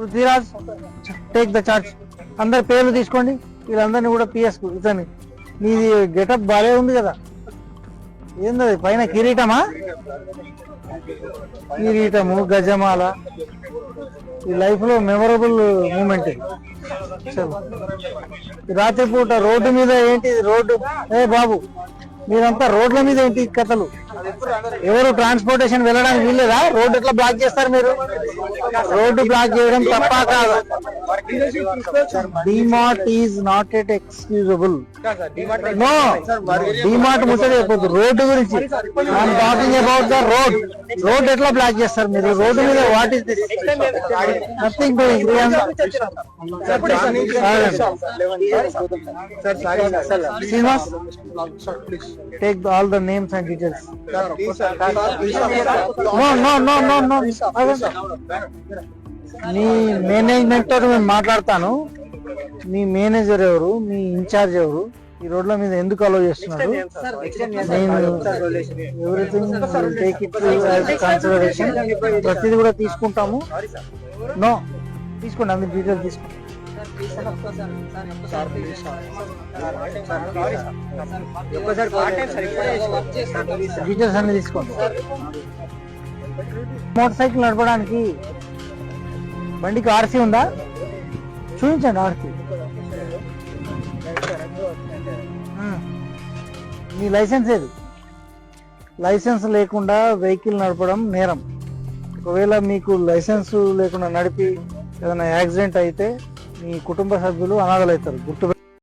Prithviraj take the charge అందరి పేర్లు తీసుకోండి. వీళ్ళందరినీ కూడా పిఎస్ ఇతని నీది గెటప్ బాగా ఉంది కదా. ఏంది పైన కిరీటమా? కిరీటము గజమాల. ఈ లైఫ్లో మెమరబుల్ మూమెంట్ చలో. రాత్రిపూట రోడ్డు మీద ఏంటి? రోడ్డు ఏ బాబు మీరంతా రోడ్ల మీద ఏంటి కథలు? ఎవరు ట్రాన్స్పోర్టేషన్ వెళ్ళడానికి వీల్లేదా? రోడ్డు ఎట్లా బ్లాక్ చేస్తారు మీరు? రోడ్డు బ్లాక్ చేయడం తప్ప కాదు? DMart is not at excusable no DMart ముట్టడి అయిపోద్దు రోడ్డు గురించి. I'm talking about the road road ఎట్లా బ్లాక్ చేస్తారు మీరు? రోడ్డు మీద what is this nothing doing Srinivas take all the names and details no no no no no me management తోటి మేము మాట్లాడతాను. మీ మేనేజర్ ఎవరు? మీ ఇన్ఛార్జ్ ఎవరు? ఈ రోడ్ల మీద ఎందుకు అలో చేస్తున్నారు? నేను ఎవ్రీథింగ్ టేక్ ఇట్ కన్సిడరేషన్. ప్రతిదీ కూడా తీసుకుంటాము. నో తీసుకోండి అందరి డీటెయిల్ తీసుకోండి. డీటెయిల్స్ అన్ని తీసుకోండి. మోటార్ సైకిల్ నడపడానికి బండికి ఆర్సీ ఉందా? చూపించండి ఆర్సీ. మీ లైసెన్స్ ఏది? లైసెన్స్ లేకుండా వెహికల్ నడపడం నేరం. ఒకవేళ మీకు లైసెన్స్ లేకుండా నడిపి ఏదైనా యాక్సిడెంట్ అయితే మీ కుటుంబ సభ్యులు అనాథలు అవుతారు గుర్తు